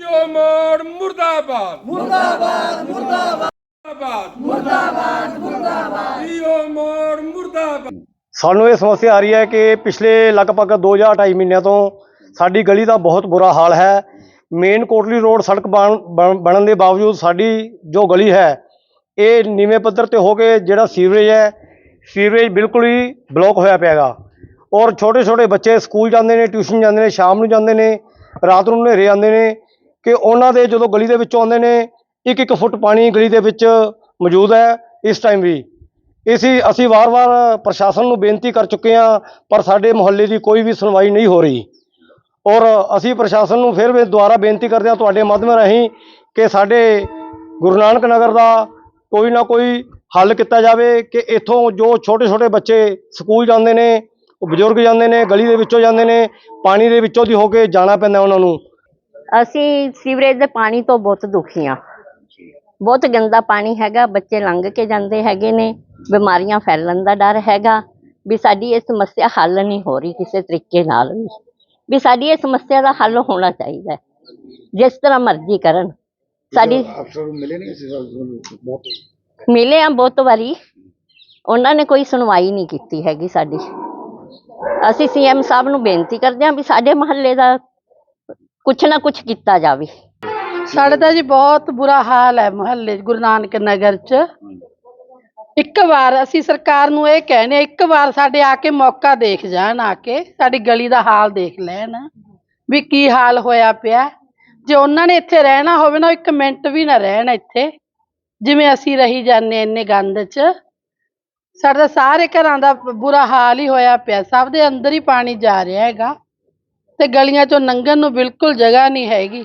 ਮੋੜ ਮੁਰਦਾਬਾਦ। ਮੁਰਦਾਬਾਦ ਮੁਰਦਾਬਾਦ। ਮੁਰਦਾਬਾਦ ਮੁਰਦਾਬਾਦ। ਓ ਮੋੜ ਮੁਰਦਾਬਾਦ। ਸਾਨੂੰ ਇਹ ਸਮੱਸਿਆ ਆ ਰਹੀ ਹੈ ਕਿ ਪਿਛਲੇ ਲਗਭਗ 2 ਜਾਂ 2.5 ਮਹੀਨਿਆਂ ਤੋਂ ਸਾਡੀ ਗਲੀ ਦਾ ਬਹੁਤ ਬੁਰਾ ਹਾਲ ਹੈ। ਮੇਨ ਕੋਟਲੀ ਰੋਡ ਸੜਕ ਬਣ- ਬਣ- ਬਣਨ ਦੇ ਬਾਵਜੂਦ ਸਾਡੀ ਜੋ ਗਲੀ ਹੈ ਇਹ ਨੀਵੇਂ ਪੱਧਰ ਤੇ ਹੋ ਕੇ ਜਿਹੜਾ ਸੀਵਰੇਜ ਹੈ ਸੀਵਰੇਜ ਬਿਲਕੁਲ ਹੀ ਬਲੌਕ ਹੋਇਆ ਪਿਆਗਾ ਔਰ ਛੋਟੇ ਛੋਟੇ ਬੱਚੇ ਸਕੂਲ ਜਾਂਦੇ ਨੇ ਟਿਊਸ਼ਨ ਜਾਂਦੇ ਨੇ ਸ਼ਾਮ ਨੂੰ ਜਾਂਦੇ ਨੇ ਰਾਤ ਨੂੰ ਹਨੇਰੇ ਆਉਂਦੇ ਨੇ ਕਿ ਉਹਨਾਂ ਦੇ ਜਦੋਂ ਗਲੀ ਦੇ ਵਿੱਚੋਂ ਆਉਂਦੇ ਨੇ ਇੱਕ ਇੱਕ ਫੁੱਟ ਪਾਣੀ ਗਲੀ ਦੇ ਵਿੱਚ ਮੌਜੂਦ ਹੈ ਇਸ ਟਾਈਮ ਵੀ। ਇਸੀ ਅਸੀਂ ਵਾਰ-ਵਾਰ ਪ੍ਰਸ਼ਾਸਨ ਨੂੰ ਬੇਨਤੀ ਕਰ ਚੁੱਕੇ ਹਾਂ, ਪਰ ਸਾਡੇ ਮੁਹੱਲੇ ਦੀ ਕੋਈ ਵੀ ਸੁਣਵਾਈ ਨਹੀਂ ਹੋ ਰਹੀ। ਔਰ ਅਸੀਂ ਪ੍ਰਸ਼ਾਸਨ ਨੂੰ ਫਿਰ ਵੀ ਦੁਬਾਰਾ ਬੇਨਤੀ ਕਰਦੇ ਹਾਂ ਤੁਹਾਡੇ ਮਾਧਿਅਮ ਰਾਹੀਂ ਕਿ ਸਾਡੇ ਗੁਰੂ ਨਾਨਕ ਨਗਰ ਦਾ ਕੋਈ ਨਾ ਕੋਈ ਹੱਲ ਕੀਤਾ ਜਾਵੇ ਕਿ ਇੱਥੋਂ ਜੋ ਛੋਟੇ-ਛੋਟੇ ਬੱਚੇ ਸਕੂਲ ਜਾਂਦੇ ਨੇ, ਉਹ ਬਜ਼ੁਰਗ ਜਾਂਦੇ ਨੇ, ਗਲੀ ਦੇ ਵਿੱਚੋਂ ਜਾਂਦੇ ਨੇ, ਪਾਣੀ ਦੇ ਵਿੱਚੋਂ ਦੀ ਹੋ ਕੇ ਜਾਣਾ ਪੈਂਦਾ ਉਹਨਾਂ ਨੂੰ। ਅਸੀਂ ਸੀਵਰੇਜ ਦੇ ਪਾਣੀ ਤੋਂ ਬਹੁਤ ਦੁਖੀ ਹਾਂ। ਬਹੁਤ ਗੰਦਾ ਪਾਣੀ ਹੈਗਾ ਬੱਚੇ ਲੰਘ ਕੇ ਜਾਂਦੇ ਹੈਗੇ ਨੇ ਬਿਮਾਰੀਆਂ ਫੈਲਣ ਦਾ ਡਰ ਹੈਗਾ ਵੀ ਸਾਡੀ ਇਹ ਸਮੱਸਿਆ ਹੱਲ ਨਹੀਂ ਹੋ ਰਹੀ ਕਿਸੇ ਤਰੀਕੇ ਨਾਲ ਵੀ। ਵੀ ਸਾਡੀ ਇਹ ਸਮੱਸਿਆ ਦਾ ਹੱਲ ਹੋਣਾ ਚਾਹੀਦਾ ਹੈ ਜਿਸ ਤਰ੍ਹਾਂ ਮਰਜ਼ੀ ਕਰਨ। ਸਾਡੀ ਅਫਸਰ ਨੂੰ ਮਿਲੇ ਨਹੀਂ ਬਹੁਤ ਮਿਲੇ ਆ ਬਹੁਤ ਵਾਰੀ। ਉਹਨਾਂ ਨੇ ਕੋਈ ਸੁਣਵਾਈ ਨਹੀਂ ਕੀਤੀ ਹੈਗੀ ਸਾਡੀ। ਅਸੀਂ ਸੀਐਮ ਸਾਹਿਬ ਨੂੰ ਬੇਨਤੀ ਕਰਦੇ ਹਾਂ ਵੀ ਸਾਡੇ ਮਹੱਲੇ ਦਾ ਕੁਛ ਨਾ ਕੁਛ ਕੀਤਾ ਜਾਵੇ। ਸਾਡੇ ਤਾਂ ਜੀ ਬਹੁਤ ਬੁਰਾ ਹਾਲ ਹੈ ਮੁਹੱਲੇ ਗੁਰੂ ਨਾਨਕ ਨਗਰ 'ਚ। ਇੱਕ ਵਾਰ ਅਸੀਂ ਸਰਕਾਰ ਨੂੰ ਇਹ ਕਹਿੰਦੇ ਹਾਂ, ਇੱਕ ਵਾਰ ਸਾਡੇ ਆ ਕੇ ਮੌਕਾ ਦੇਖ ਜਾਣ ਆ ਕੇ ਸਾਡੀ ਗਲੀ ਦਾ ਹਾਲ ਦੇਖ ਲੈਣ ਵੀ ਕੀ ਹਾਲ ਹੋਇਆ ਪਿਆ। ਜੇ ਉਹਨਾਂ ਨੇ ਇੱਥੇ ਰਹਿਣਾ ਹੋਵੇ ਨਾ ਉਹ ਇੱਕ ਮਿੰਟ ਵੀ ਨਾ ਰਹਿਣ ਇੱਥੇ। ਜਿਵੇਂ ਅਸੀਂ ਰਹੀ ਜਾਂਦੇ ਹਾਂ ਇੰਨੇ ਗੰਦ 'ਚ। ਸਾਡਾ ਸਾਰੇ ਘਰਾਂ ਦਾ ਬੁਰਾ ਹਾਲ ਹੀ ਹੋਇਆ ਪਿਆ। ਸਭ ਦੇ ਅੰਦਰ ਹੀ ਪਾਣੀ ਜਾ ਰਿਹਾ ਹੈਗਾ। ਤੇ ਗਲੀਆਂ 'ਚੋਂ ਲੰਘਣ ਨੂੰ ਬਿਲਕੁਲ ਜਗ੍ਹਾ ਨਹੀਂ ਹੈਗੀ।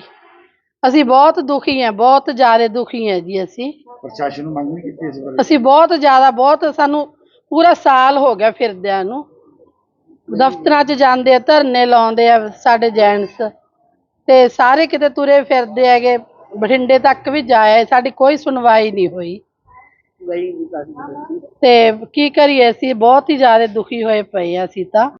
ਅਸੀਂ ਬਹੁਤ ਦੁਖੀ ਹਾਂ ਬਹੁਤ ਜ਼ਿਆਦਾ ਦੁਖੀ ਹਾਂ ਜੀ ਅਸੀਂ। ਪ੍ਰਸ਼ਾਸਨ ਨੂੰ ਮੰਗ ਨਹੀਂ ਕੀਤੀ ਇਸ ਬਾਰੇ? ਅਸੀਂ ਬਹੁਤ ਜ਼ਿਆਦਾ ਬਹੁਤ ਸਾਨੂੰ ਪੂਰਾ ਸਾਲ ਹੋ ਗਿਆ ਫਿਰਦਿਆਂ ਨੂੰ। ਦਫ਼ਤਰਾਂ 'ਚ ਜਾਂਦੇ ਆ ਧਰਨੇ ਲਾਉਂਦੇ ਆ ਸਾਡੇ ਜੈਂਟਸ ਤੇ ਸਾਰੇ ਕਿਤੇ ਤੁਰੇ ਫਿਰਦੇ ਹੈਗੇ ਬਠਿੰਡੇ ਤੱਕ ਵੀ ਜਾਏ ਸਾਡੀ ਕੋਈ ਸੁਣਵਾਈ ਨਹੀਂ ਹੋਈ। ਤੇ ਕੀ ਕਰੀਏ ਅਸੀਂ ਬਹੁਤ ਹੀ ਜ਼ਿਆਦਾ ਦੁਖੀ ਹੋਏ ਪਏ ਆ ਅਸੀਂ ਤਾਂ।